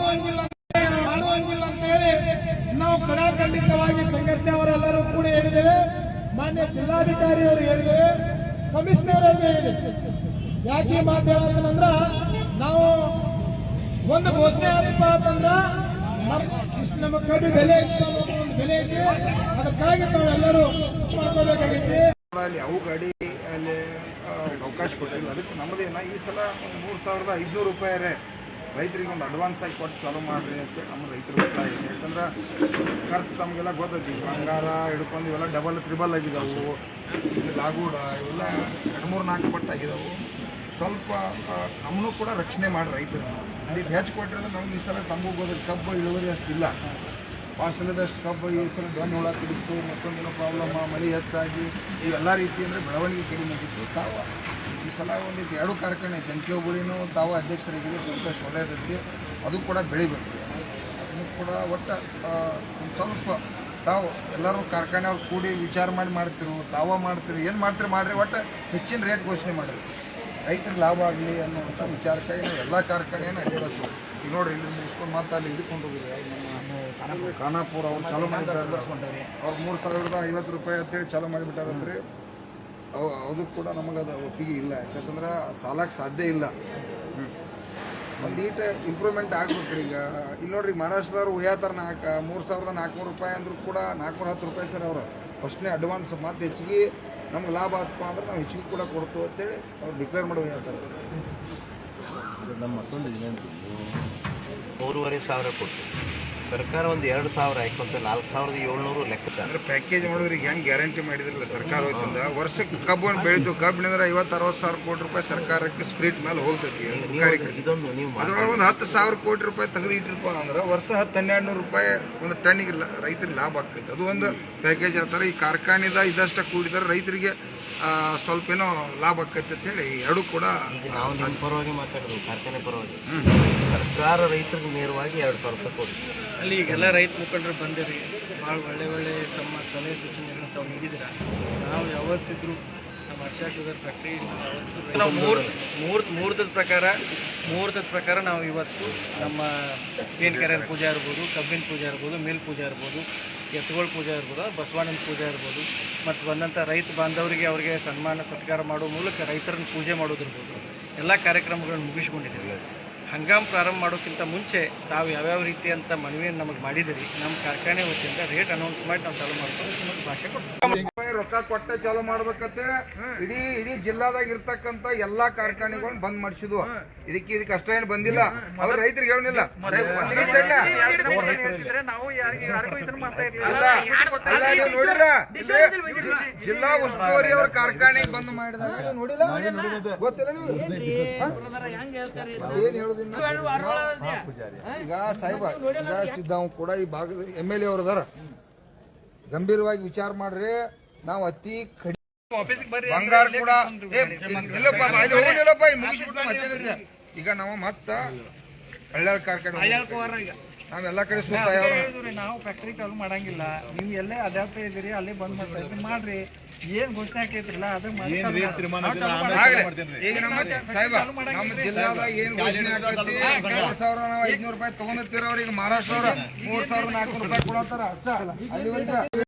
ಮಾಡುವಂಗಿಲ್ಲ ಅಂತ- ಹೇಳಿ ನಾವು ಕಡಾಖಂಡಿತವಾಗಿ ಸಂಘಟನೆ ಅವರೆಲ್ಲರೂ ಕೂಡ ಹೇಳಿದ್ದೇವೆ. ಮಾನ್ಯ ಜಿಲ್ಲಾಧಿಕಾರಿಯವರು ಹೇಳಿದ್ದೇವೆ. ಕಮಿಷನರ್ ಅವರು ಹೇಳಿದ್ದೇವೆ ಯಾಕೆ ಮಾತು ನಾವು ಒಂದು ಘೋಷಣೆ ಆತಪ್ಪ ಅಂತಂದ್ರ ಇಷ್ಟು ನಮ್ಮ ಕಡಿಮೆ ಬೆಲೆ ಐತಿ ಒಂದು ಬೆಲೆ ಐತಿ ಅದಕ್ಕಾಗಿ ನಾವೆಲ್ಲರೂ ಮಾಡ್ಕೋಬೇಕಾಗೈತಿ ಅಲ್ಲಿ ಗಾಡಿ ಅಲ್ಲಿ ಅವಕಾಶ ಕೊಟ್ಟಿಲ್ಲ. ಅದಕ್ಕೆ ನಮ್ಮದೇನ ಈ ಸಲ ಮೂರು ಸಾವಿರದ ಐದುನೂರು ರೂಪಾಯಿ ರೈತರಿಗೆ ಒಂದು ಅಡ್ವಾನ್ಸ್ ಆಗಿ ಕೊಟ್ಟು ಚಾಲೂ ಮಾಡಿರಿ ಅಂತ ನಮ್ಮ ರೈತರು ಗೊತ್ತಾಗಿದೆ ಯಾಕಂದ್ರೆ ಖರ್ಚು ತಮಗೆಲ್ಲ ಗೊತ್ತೈತಿ. ಬಂಗಾರ, ಹಿಡ್ಕೊಂಡು ಇವೆಲ್ಲ ಡಬಲ್ ತ್ರಿಬಲ್ ಆಗಿದಾವು. ಇಲ್ಲಿ ಲಾಗೂಡ ಇವೆಲ್ಲ ಎರಡು, ಮೂರು, ನಾಲ್ಕು ಪಟ್ಟು ಆಗಿದಾವು. ಸ್ವಲ್ಪ ನಮ್ಮನ್ನು ಕೂಡ ರಕ್ಷಣೆ ಮಾಡಿ ರೈತರು ಅಲ್ಲಿ ಹೆಚ್ಚು ಕೊಟ್ಟರೆ ನಮ್ಗೆ ಈ ಸಲ ತಂಬು ಕಬ್ಬು, ಇಳುವರಿ ಅಷ್ಟಿಲ್ಲ ವಾಸನದಷ್ಟು ಕಬ್ಬು ಈ ಸಲ ಡೊಣ್ಣೆ ಹುಳ ಕುಡಿತು, ಮತ್ತೊಂದಿನ ಪ್ರಾಬ್ಲಮ್ ಮಳೆ ಹೆಚ್ಚಾಗಿ ಇವೆಲ್ಲ ರೀತಿ ಅಂದರೆ ಬೆಳವಣಿಗೆ ಕಡಿಮೆ ಆಗಿತ್ತು. ತಾವು ಈ ಸಲ ಒಂದು ಎರಡು ಕಾರ್ಖಾನೆ ಐತೆ. ಎನ್ ಕೆ ಒಗಳಿನೂ ತಾವು ಸ್ವಲ್ಪ ಒಳ್ಳೆಯದೈತಿ ಅದು ಕೂಡ ಬೆಳಿಬೇಕು. ಅದನ್ನು ಕೂಡ ಒಟ್ಟು ಸ್ವಲ್ಪ ತಾವು ಎಲ್ಲರೂ ಕಾರ್ಖಾನೆ ಕೂಡಿ ವಿಚಾರ ಮಾಡಿ ಮಾಡ್ತಿರು, ತಾವ ಮಾಡ್ತಿರು, ಏನು ಮಾಡ್ತೀರಿ ಮಾಡಿರಿ, ಒಟ್ಟು ಹೆಚ್ಚಿನ ರೇಟ್ ಘೋಷಣೆ ಮಾಡಿರಿ ರೈತರಿಗೆ ಲಾಭ ಆಗಲಿ ಅನ್ನುವಂಥ ವಿಚಾರಕ್ಕಾಗಿ ನಾವು ಎಲ್ಲ ಕಾರ್ಖಾನೆಯನ್ನು ಅಡ್ಡಿಡತ್ತು ಈಗ ನೋಡ್ರಿ ಇಲ್ಲಿ ಮುಗಿಸ್ಕೊಂಡು ಮತ್ತೆ ಅಲ್ಲಿ ಇದಕ್ಕೆ ನಮ್ಮ ಖಾನಾಪುರ. ಅವ್ರು ಚಾಲೂ ಮಾಡಿಬಿಟ್ಟಾರೆ. ಅವ್ರು ಮೂರು ಸಾವಿರದ ಐವತ್ತು ರೂಪಾಯಿ ಅಂತೇಳಿ ಚಾಲೂ ಮಾಡಿಬಿಟ್ಟಾರಂದ್ರೆ ಅವು ಅದು ಕೂಡ ನಮಗೆ ಅದು ಒಪ್ಪಿಗೆ ಇಲ್ಲ. ಯಾಕಂತಂದ್ರೆ ಸಾಲಕ್ಕೆ ಸಾಧ್ಯ ಇಲ್ಲ. ಹ್ಞೂ ಒಂದು ಈಟ ಇಂಪ್ರೂವ್ಮೆಂಟ್ ಆಗ್ಬೇಕು ಈಗ. ಇಲ್ಲಿ ನೋಡ್ರಿ ಮಹಾರಾಷ್ಟ್ರದವ್ರು ಉಯ್ಯಾತಾರ ನಾಲ್ಕು ಮೂರು ಸಾವಿರದ ನಾಲ್ಕುನೂರು ರೂಪಾಯಿ ಅಂದ್ರೂ ಕೂಡ ನಾಲ್ಕುನೂರ ಹತ್ತು ರೂಪಾಯಿ ಸರ್ ಅವರು. ಫಸ್ಟ್ನೇ ಅಡ್ವಾನ್ಸ್ ಮತ್ತೆ ಹೆಚ್ಚಿಗೆ ನಮ್ಗೆ ಲಾಭ ಆತಪ್ಪ ಅಂದ್ರೆ ನಾವು ಹೆಚ್ಚಿಗೆ ಕೂಡ ಕೊಡ್ತು ಅಂತೇಳಿ ಅವ್ರು ಡಿಕ್ಲೇರ್ ಮಾಡೋ ಹೇಳ್ತಾರೆ. ನಮ್ಮ ಮತ್ತೊಂದು ಇದೆ ಮೂರುವರೆ ಸಾವಿರ ಕೊಟ್ಟು ಸರ್ಕಾರ ಒಂದು ಎರಡು ಸಾವಿರ ಹಾಕೊಂತ ನಾಲ್ಕು ಸಾವಿರದ ಏಳ್ನೂರು ಲೆಕ್ಕ ಅಂದ್ರೆ ಪ್ಯಾಕೇಜ್ ಮಾಡೋರಿಗೆ ಹೆಂಗೆ ಗ್ಯಾರಂಟಿ ಮಾಡಿದ್ರಲ್ಲ ಸರ್ಕಾರ ವರ್ಷಕ್ಕೆ ಕಬ್ಬನ್ನು ಬೆಳೆದು ಕಬ್ಬಿನಿಂದ್ರೆ ಐವತ್ತು ಅರವತ್ತು ಸಾವಿರ ಕೋಟಿ ರೂಪಾಯಿ ಸರ್ಕಾರಕ್ಕೆ ಸ್ಪ್ರೀಟ್ ಮೇಲೆ ಹೋಗ್ತೈತಿ ಇದೊಂದು ನೀವು ಅದ್ರೊಳಗೆ ಒಂದು ಹತ್ತು ಸಾವಿರ ಕೋಟಿ ರೂಪಾಯಿ ತೆಗೆದು ಇಟ್ಟಿರಪ್ಪ ಅಂದ್ರೆ ವರ್ಷ ಹತ್ತು ಹನ್ನೆರಡು ನೂರು ರೂಪಾಯಿ ಒಂದು ಟನ್ನಿಗೆ ರೈತರಿಗೆ ಲಾಭ ಆಗ್ತೈತೆ. ಅದು ಒಂದು ಪ್ಯಾಕೇಜ್ ಆತರ ಈ ಕಾರ್ಖಾನೆದ ಇದಷ್ಟ ಕೂಡಿದ್ರೆ ರೈತರಿಗೆ ಸ್ವಲ್ಪ ಏನೋ ಲಾಭ ಆಕೈತೆ ಅಂತ ಹೇಳಿ ಎರಡು ಕೂಡ ನಾವು ನಿಮ್ಮ ಪರವಾಗಿ ಮಾತಾಡೋದು ಕಾರ್ಖಾನೆ ಪರವಾಗಿ. ಸರ್ಕಾರ ರೈತರಿಗೆ ನೇರವಾಗಿ ಎರಡು ಸಾವಿರ ರೂಪಾಯಿ ಕೊಡಿ. ಅಲ್ಲಿ ಈಗೆಲ್ಲ ರೈತ ಮುಖಂಡರು ಬಂದಿರಿ ಭಾಳ ಒಳ್ಳೆ ಒಳ್ಳೆ ತಮ್ಮ ಸಲಹೆ ಸೂಚನೆಗಳನ್ನ ತಾವು ನೀಡಿದಿರ. ನಾವು ಯಾವತ್ತಿದ್ರು ನಮ್ಮ ಹರ್ಷ ಶುಗರ್ ಫ್ಯಾಕ್ಟ್ರಿ ನಾವು ಮೂರು ಮೂರ್ ಮುಹೂರ್ತದ ಪ್ರಕಾರ ಮುಹೂರ್ತದ ಪ್ರಕಾರ ನಾವು ಇವತ್ತು ನಮ್ಮ ಪೇಂಟ್ಕೆರೆಯ ಪೂಜೆ ಇರ್ಬೋದು ಕಬ್ಬಿನ ಪೂಜೆ ಇರ್ಬೋದು ಮೇಲ್ ಪೂಜೆ ಇರ್ಬೋದು ಎತ್ತುಗಳ ಪೂಜೆ ಇರ್ಬೋದು ಬಸವಣ್ಣನ ಪೂಜೆ ಇರ್ಬೋದು, ಮತ್ತು ಬಂದಂಥ ರೈತ ಬಾಂಧವರಿಗೆ ಅವರಿಗೆ ಸನ್ಮಾನ, ಸತ್ಕಾರ ಮಾಡುವ ಮೂಲಕ ರೈತರನ್ನು ಪೂಜೆ ಮಾಡೋದಿರ್ಬೋದು. ಎಲ್ಲ ಕಾರ್ಯಕ್ರಮಗಳನ್ನು ಮುಗಿಸ್ಕೊಂಡಿದ್ದೀವಿ. ಹಂಗಾಮ್ ಪ್ರಾರಂಭ ಮಾಡೋಕ್ಕಿಂತ ಮುಂಚೆ ತಾವು ಯಾವ್ಯಾವ ರೀತಿ ಅಂತ ಮನವಿಯನ್ನು ನಮಗೆ ಮಾಡಿದಿರಿ ನಮ್ಮ ಕಾರ್ಖಾನೆ ವತಿಯಿಂದ ರೇಟ್ ಅನೌನ್ಸ್ ಮಾಡಿ ನಾವು ಚಾಲೂ ಮಾಡ್ಕೊಂಡು ನಿಮಗೆ ಭಾಷೆ ಕೊಟ್ಟು ರೂಪಾಯಿ ರೊಕ್ಕ ಕೊಟ್ಟೆ ಚಾಲೂ ಮಾಡ್ಬೇಕಂತ ಇಡೀ ಇಡೀ ಜಿಲ್ಲಾದಾಗ ಇರ್ತಕ್ಕಂತ ಎಲ್ಲಾ ಕಾರ್ಖಾನೆಗಳನ್ನ ಬಂದ್ ಮಾಡಿಸಿದ್ವು. ಇದಕ್ಕೆ ಇದಕ್ಕೆ ಅಷ್ಟ ಏನು ಬಂದಿಲ್ಲ. ಅವ್ರ ರೈತರಿಗೆ ಹೇಳಿಲ್ಲ ನೋಡಿದ್ರ? ಜಿಲ್ಲಾ ಉಸ್ತುವಾರಿ ಅವ್ರ ಕಾರ್ಖಾನೆ ಬಂದ್ ಮಾಡಿದಾಗ ನೋಡಿಲ್ಲ? ಗೊತ್ತಿಲ್ಲ ನೀವು? ಏನ್ ಹೇಳುದಿಲ್ಲ ಈಗ ಸಾಹೇಬ ಈಗ ಸಿದ್ದಾವ್ ಕೂಡ ಈ ಭಾಗದ ಎಂ ಎಲ್ ಎ ಅವ್ರ ಅದಾರ. ಗಂಭೀರವಾಗಿ ವಿಚಾರ ಮಾಡ್ರಿ ನಾವು ಅತಿ ಕಡಿ ಬಂಗಾರ ಕೂಡ ಏ, ಇಲ್ಲಪ್ಪ ಬಾ, ಅಲ್ಲಿ ಹೋಗಿಲ್ಲಪ್ಪ ಇಲ್ಲಿ ಮುಗಿಸ್ಬಿಟ್ಟು ಮತ್ತೆ ಎದಕ್ಕೆ? ಈಗ ನಾವು ಮತ್ತ ಹಳ್ಳ ಕಾರ್ಖಾನೆ. ನಾವೆಲ್ಲ ಕಡೆ ಸುತ್ತ ಯಾವ ಹೇಳಿದ್ರಿ, ನಾವು ಫ್ಯಾಕ್ಟ್ರಿ ಚಾಲು ಮಾಡಂಗಿಲ್ಲ. ನೀವು ಎಲ್ಲೇ ಅದಾಪ್ಟ್ ಇದ್ದೀರಿ ಅಲ್ಲಿ ಬಂದ್ ಮಾಡ್ತಾ ಇದ್ರಿ ಮಾಡ್ರಿ. ಏನ್ ಘೋಷಣೆ ಹಾಕೈತ್ರಲ್ಲ ಅದು. ಆಗ್ಲಿ. ಈಗ ನಮ್ಮ ಸಾಹೇಬ ನಮ್ಮ ಜಿಲ್ಲಾದಾಗ ಏನ್ ಘೋಷಣೆ ಆಗೈತಿ ಮೂರ್ ಸಾವಿರ ನಾವು ಐದ್ನೂರು ರೂಪಾಯಿ ತಗೊಂಡಿರ್ತೀರ ಅವ್ರಿಗೆ. ಮಹಾರಾಷ್ಟ್ರ ಅವ್ರ ಮೂರ್ ಸಾವಿರ ನಾಲ್ಕು ರೂಪಾಯಿ ಕೊಡತ್ತಾರ ಅಷ್ಟ. ಅಲ್ಲಿವರೆಗೆ